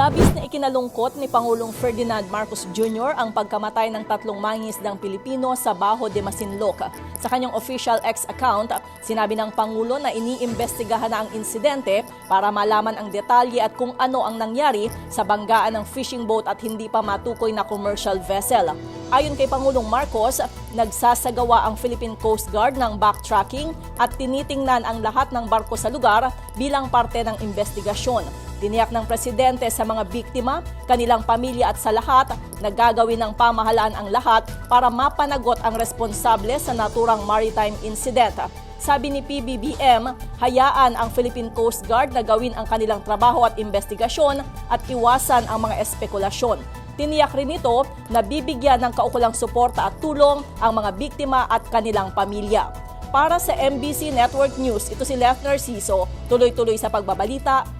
Labis na ikinalungkot ni Pangulong Ferdinand Marcos Jr. ang pagkamatay ng tatlong mangingisdang Pilipino sa Baho de Masinloc. Sa kanyang official X account, sinabi ng Pangulo na iniimbestigahan na ang insidente para malaman ang detalye at kung ano ang nangyari sa banggaan ng fishing boat at hindi pa matukoy na commercial vessel. Ayon kay Pangulong Marcos, nagsasagawa ang Philippine Coast Guard ng backtracking at tinitingnan ang lahat ng barko sa lugar bilang parte ng investigasyon. Tiniyak ng presidente sa mga biktima, kanilang pamilya at sa lahat na gagawin ng pamahalaan ang lahat para mapanagot ang responsable sa naturang maritime incident. Sabi ni PBBM, hayaan ang Philippine Coast Guard na gawin ang kanilang trabaho at investigasyon at iwasan ang mga espekulasyon. Tiniyak rin ito na bibigyan ng kaukulang suporta at tulong ang mga biktima at kanilang pamilya. Para sa MBC Network News, ito si Left Narciso, tuloy-tuloy sa pagbabalita,